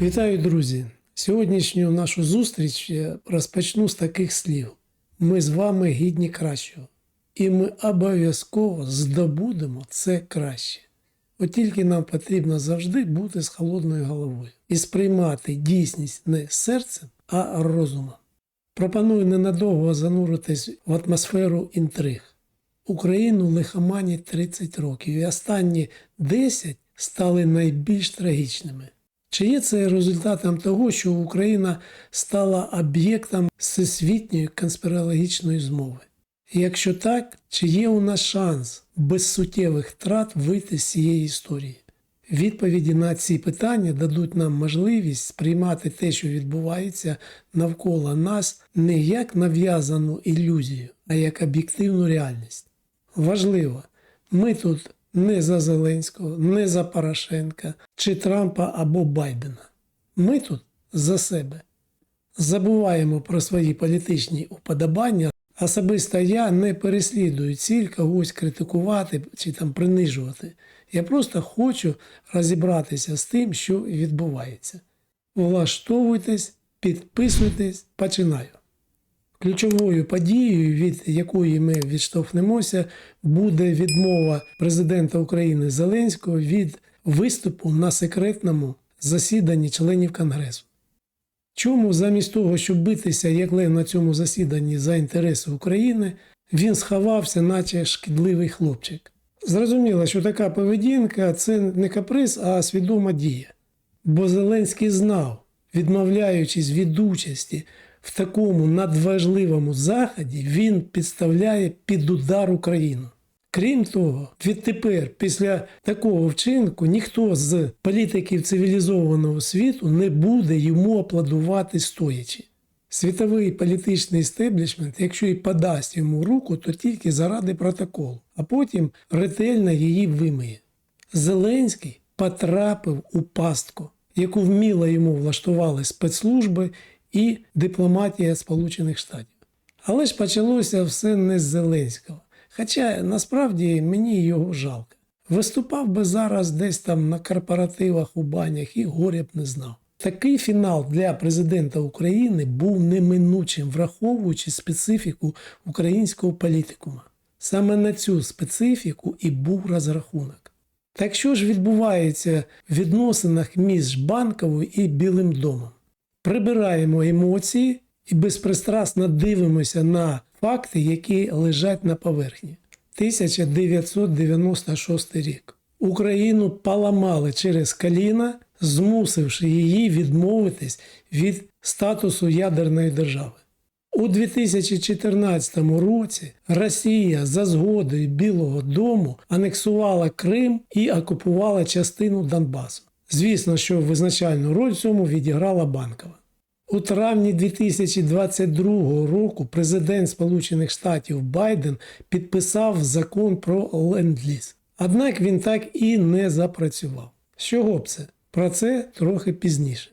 Вітаю, друзі! Сьогоднішню нашу зустріч я розпочну з таких слів: ми з вами гідні кращого, і ми обов'язково здобудемо це краще. От тільки нам потрібно завжди бути з холодною головою і сприймати дійсність не серцем, а розумом. Пропоную ненадовго зануритись в атмосферу інтриг. Україну лихоманять 30 років, і останні 10 стали найбільш трагічними. Чи є це результатом того, що Україна стала об'єктом всесвітньої конспірологічної змови? Якщо так, чи є у нас шанс без суттєвих втрат вийти з цієї історії? Відповіді на ці питання дадуть нам можливість сприймати те, що відбувається навколо нас, не як нав'язану ілюзію, а як об'єктивну реальність. Важливо, ми тут не за Зеленського, не за Порошенка чи Трампа або Байдена. Ми тут за себе. Забуваємо про свої політичні уподобання. Особисто я не переслідую ціль когось критикувати чи там принижувати. Я просто хочу розібратися з тим, що відбувається. Влаштовуйтесь, підписуйтесь, починаю. Ключовою подією, від якої ми відштовхнемося, буде відмова президента України Зеленського від виступу на секретному засіданні членів Конгресу. Чому замість того, щоб битися як лев на цьому засіданні за інтереси України, він сховався, наче шкідливий хлопчик? Зрозуміло, що така поведінка це не каприз, а свідома дія. Бо Зеленський знав, відмовляючись від участі в такому надважливому заході, він підставляє під удар Україну. Крім того, відтепер, після такого вчинку, ніхто з політиків цивілізованого світу не буде йому аплодувати стоячи. Світовий політичний істеблішмент, якщо і подасть йому руку, то тільки заради протоколу, а потім ретельно її вимиє. Зеленський потрапив у пастку, яку вміло йому влаштували спецслужби і дипломатія Сполучених Штатів. Але ж почалося все не з Зеленського. Хоча насправді мені його жалко. Виступав би зараз десь там на корпоративах у банях і горя б не знав. Такий фінал для президента України був неминучим, враховуючи специфіку українського політикума. Саме на цю специфіку і був розрахунок. Так що ж відбувається в відносинах між банковою і Білим домом? Прибираємо емоції і безпристрасно дивимося на факти, які лежать на поверхні. 1996 рік. Україну поламали через коліна, змусивши її відмовитись від статусу ядерної держави. У 2014 році Росія за згодою Білого Дому анексувала Крим і окупувала частину Донбасу. Звісно, що визначальну роль в цьому відіграла банкова. У травні 2022 року президент Сполучених Штатів Байден підписав закон про ленд-ліз. Однак він так і не запрацював. З чого б це? Про це трохи пізніше.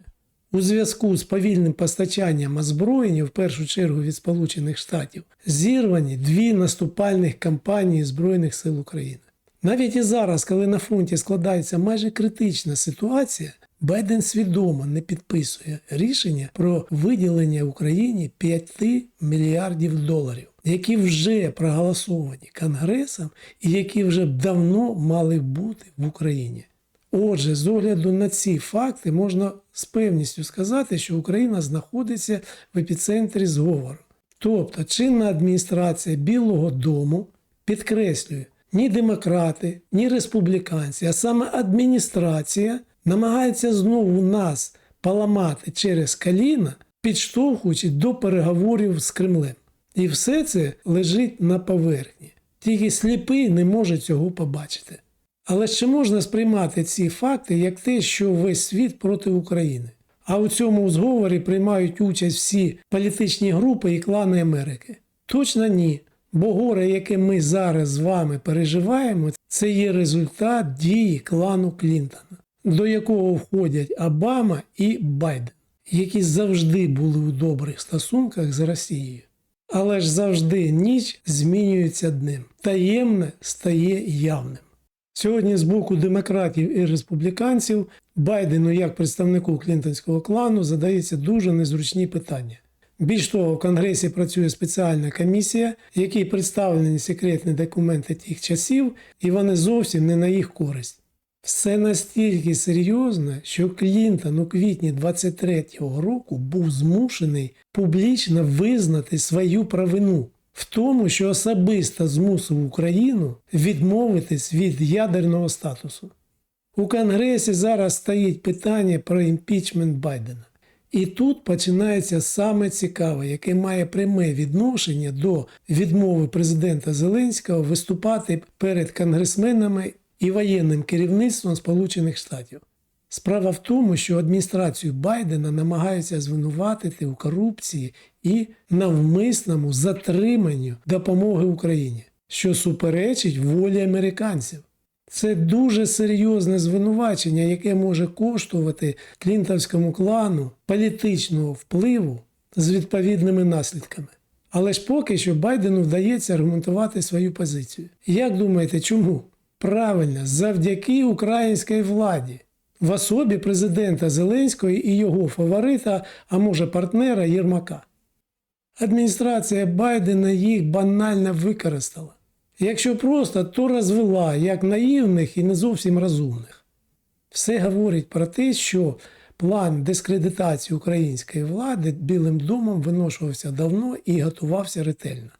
У зв'язку з повільним постачанням озброєння, в першу чергу від Сполучених Штатів, зірвані дві наступальних кампанії Збройних сил України. Навіть і зараз, коли на фронті складається майже критична ситуація, Байден свідомо не підписує рішення про виділення Україні 5 мільярдів доларів, які вже проголосовані Конгресом і які вже давно мали бути в Україні. Отже, з огляду на ці факти можна з певністю сказати, що Україна знаходиться в епіцентрі зговору. Тобто, чинна адміністрація Білого Дому підкреслює, ні демократи, ні республіканці, а саме адміністрація намагається знову нас поламати через коліна, підштовхуючи до переговорів з Кремлем. І все це лежить на поверхні. Тільки сліпий не може цього побачити. Але чи можна сприймати ці факти як те, що весь світ проти України? А у цьому зговорі приймають участь всі політичні групи і клани Америки? Точно ні. Бо горе, яке ми зараз з вами переживаємо, це є результат дії клану Клінтона, до якого входять Обама і Байден, які завжди були у добрих стосунках з Росією. Але ж завжди ніч змінюється днем, таємне стає явним. Сьогодні з боку демократів і республіканців Байдену, як представнику клінтонського клану, задається дуже незручні питання. Більш того, в Конгресі працює спеціальна комісія, в якій представлені секретні документи тих часів, і вони зовсім не на їх користь. Все настільки серйозно, що Клінтон у квітні 23-го року був змушений публічно визнати свою провину в тому, що особисто змусив Україну відмовитись від ядерного статусу. У Конгресі зараз стоїть питання про імпічмент Байдена. І тут починається саме цікаве, яке має пряме відношення до відмови президента Зеленського виступати перед конгресменами і воєнним керівництвом Сполучених Штатів. Справа в тому, що адміністрацію Байдена намагаються звинуватити у корупції і навмисному затриманню допомоги Україні, що суперечить волі американців. Це дуже серйозне звинувачення, яке може коштувати клінтовському клану політичного впливу з відповідними наслідками. Але ж поки що Байдену вдається аргументувати свою позицію. Як думаєте, чому? Правильно, завдяки українській владі, в особі президента Зеленського і його фаворита, а може партнера Єрмака. Адміністрація Байдена їх банально використала. Якщо просто, то розвела як наївних і не зовсім розумних. Все говорить про те, що план дискредитації української влади Білим домом виношувався давно і готувався ретельно,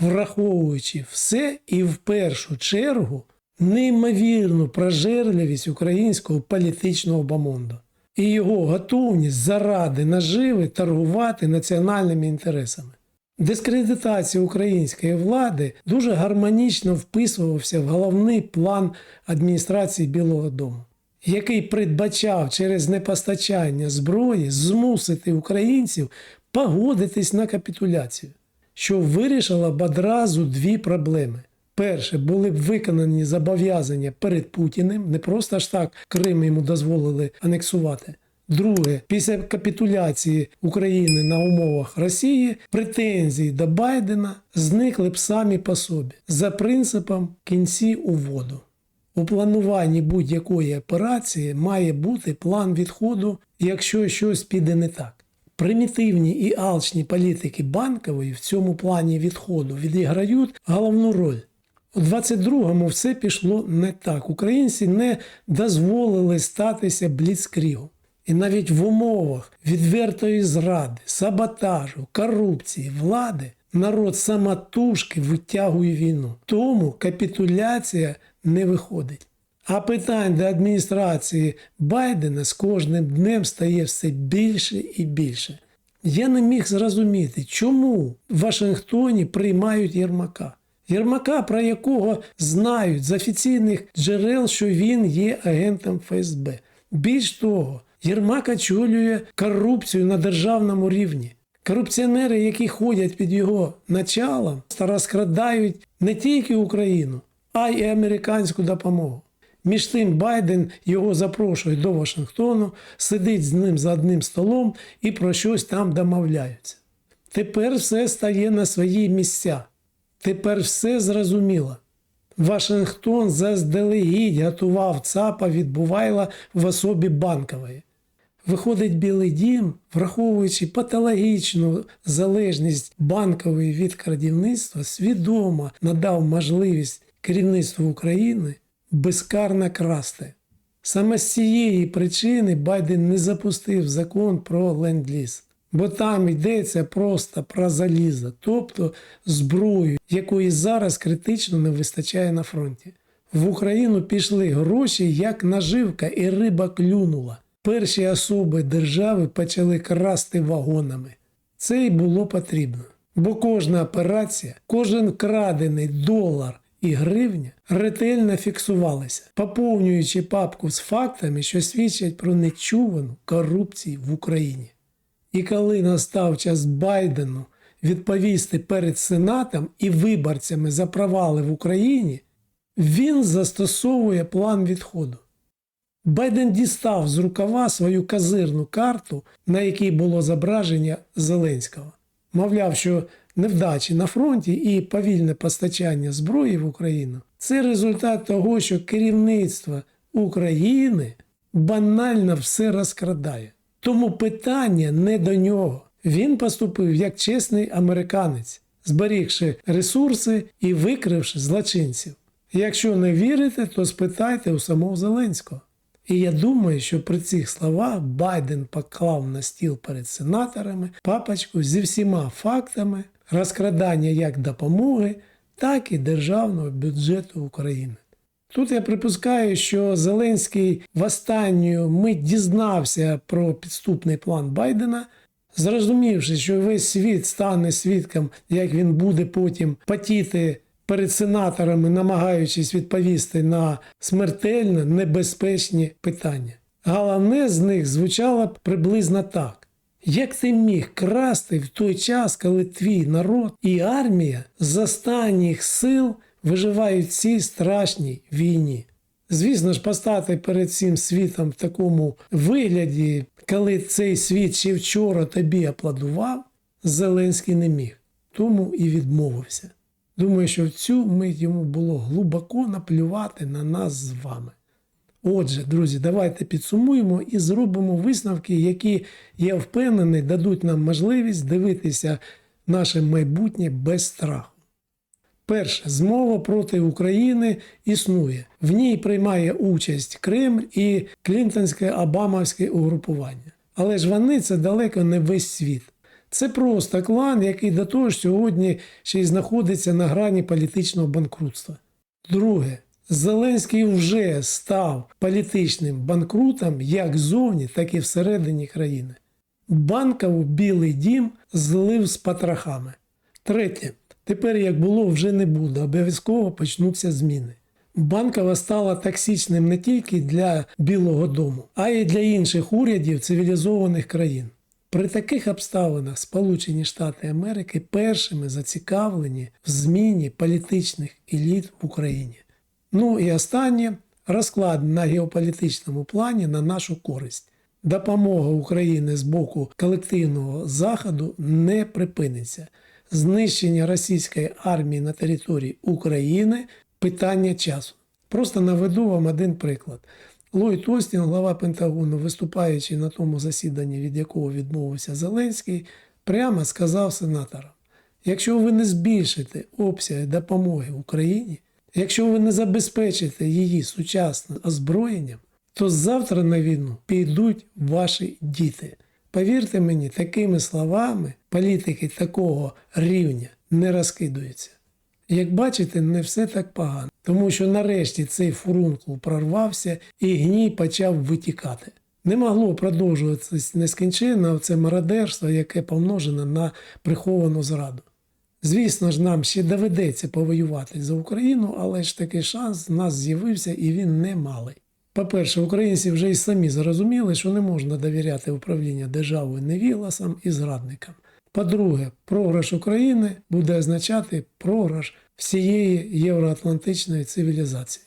враховуючи все і в першу чергу неймовірну прожерливість українського політичного бомонду і його готовність заради наживи торгувати національними інтересами. Дискредитація української влади дуже гармонічно вписувався в головний план адміністрації Білого Дому, який передбачав через непостачання зброї змусити українців погодитись на капітуляцію, що вирішила б одразу дві проблеми. Перше, були б виконані зобов'язання перед Путіним, не просто ж так Крим йому дозволили анексувати. Друге, після капітуляції України на умовах Росії претензії до Байдена зникли б самі по собі за принципом кінці у воду. У плануванні будь-якої операції має бути план відходу, якщо щось піде не так. Примітивні і алчні політики банкової в цьому плані відходу відіграють головну роль. У 22-му все пішло не так. Українці не дозволили статися бліцкрігу. І навіть в умовах відвертої зради, саботажу, корупції, влади народ самотужки витягує війну. Тому капітуляція не виходить. А питань до адміністрації Байдена з кожним днем стає все більше і більше. Я не міг зрозуміти, чому в Вашингтоні приймають Єрмака. Єрмака, про якого знають з офіційних джерел, що він є агентом ФСБ. Більш того, Єрмак очолює корупцію на державному рівні. Корупціонери, які ходять під його началом, розкрадають не тільки Україну, а й американську допомогу. Між тим Байден його запрошує до Вашингтону, сидить з ним за одним столом і про щось там домовляються. Тепер все стає на свої місця. Тепер все зрозуміло. Вашингтон заздалегідь готував ЦАПа від Бувайла в особі банкової. Виходить Білий дім, враховуючи патологічну залежність банкової від крадівництва, свідомо надав можливість керівництву України безкарно красти. Саме з цієї причини Байден не запустив закон про ленд-ліз, бо там йдеться просто про залізо, тобто зброю, якої зараз критично не вистачає на фронті. В Україну пішли гроші як наживка, і риба клюнула. Перші особи держави почали красти вагонами. Це й було потрібно. Бо кожна операція, кожен крадений долар і гривня ретельно фіксувалися, поповнюючи папку з фактами, що свідчать про нечувану корупцію в Україні. І коли настав час Байдену відповісти перед Сенатом і виборцями за провали в Україні, він застосовує план відходу. Байден дістав з рукава свою казирну карту, на якій було зображення Зеленського. Мовляв, що невдачі на фронті і повільне постачання зброї в Україну це результат того, що керівництво України банально все розкрадає. Тому питання не до нього. Він поступив як чесний американець, зберігши ресурси і викривши злочинців. Якщо не вірите, то спитайте у самого Зеленського. І я думаю, що при цих словах Байден поклав на стіл перед сенаторами папочку зі всіма фактами розкрадання як допомоги, так і державного бюджету України. Тут я припускаю, що Зеленський в останню мить дізнався про підступний план Байдена, зрозумівши, що весь світ стане свідком, як він буде потім потіти перед сенаторами, намагаючись відповісти на смертельно небезпечні питання. Головне з них звучало б приблизно так. Як ти міг красти в той час, коли твій народ і армія з останніх сил виживають в цій страшній війні? Звісно ж, постати перед всім світом в такому вигляді, коли цей світ ще вчора тобі аплодував, Зеленський не міг, тому і відмовився. Думаю, що в цю мить йому було глибоко наплювати на нас з вами. Отже, друзі, давайте підсумуємо і зробимо висновки, які, я впевнений, дадуть нам можливість дивитися наше майбутнє без страху. Перше, змова проти України існує. В ній приймає участь Кремль і Клінтонське Обамовське угрупування. Але ж вони це далеко не весь світ. Це просто клан, який до того ж сьогодні ще й знаходиться на грані політичного банкрутства. Друге, Зеленський вже став політичним банкрутом як ззовні, так і всередині країни. Банкову Білий дім злив з потрохами. Третє. Тепер, як було, вже не буде. Обов'язково почнуться зміни. Банкова стала токсичним не тільки для Білого Дому, а й для інших урядів цивілізованих країн. При таких обставинах Сполучені Штати Америки першими зацікавлені в зміні політичних еліт в Україні. Ну і останнє розклад на геополітичному плані на нашу користь. Допомога України з боку колективного Заходу не припиниться. Знищення російської армії на території України питання часу. Просто наведу вам один приклад. Ллойд Остін, глава Пентагону, виступаючи на тому засіданні, від якого відмовився Зеленський, прямо сказав сенаторам: якщо ви не збільшите обсяги допомоги Україні, якщо ви не забезпечите її сучасним озброєнням, то завтра на війну підуть ваші діти. Повірте мені, такими словами політики такого рівня не розкидуються. Як бачите, не все так погано, тому що нарешті цей фурункул прорвався і гній почав витікати. Не могло продовжуватися нескінченно це мародерство, яке помножене на приховану зраду. Звісно ж, нам ще доведеться повоювати за Україну, але ж такий шанс в нас з'явився і він немалий. По-перше, українці вже й самі зрозуміли, що не можна довіряти управління державою невігласам і зрадникам. По-друге, програш України буде означати програш всієї євроатлантичної цивілізації.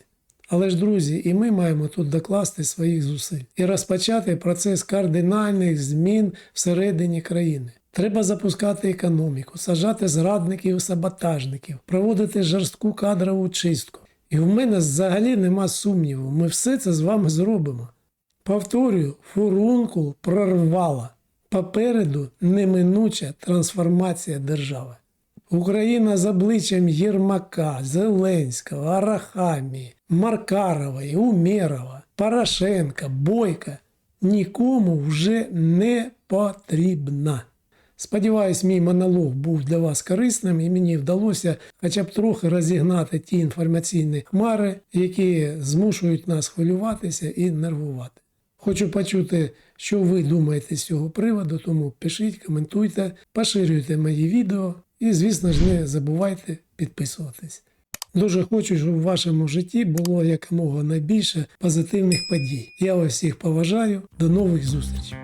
Але ж, друзі, і ми маємо тут докласти своїх зусиль і розпочати процес кардинальних змін всередині країни. Треба запускати економіку, сажати зрадників і саботажників, проводити жорстку кадрову чистку. І в мене взагалі нема сумніву, ми все це з вами зробимо. Повторюю, фурункул прорвала. Попереду неминуча трансформація держави. Україна з обличчям Єрмака, Зеленського, Арахамії, Маркарової, Умєрова, Порошенка, Бойка нікому вже не потрібна. Сподіваюсь, мій монолог був для вас корисним і мені вдалося хоча б трохи розігнати ті інформаційні хмари, які змушують нас хвилюватися і нервувати. Хочу почути, що ви думаєте з цього приводу, тому пишіть, коментуйте, поширюйте мої відео і, звісно ж, не забувайте підписуватись. Дуже хочу, щоб в вашому житті було якомога найбільше позитивних подій. Я вас всіх поважаю. До нових зустрічей!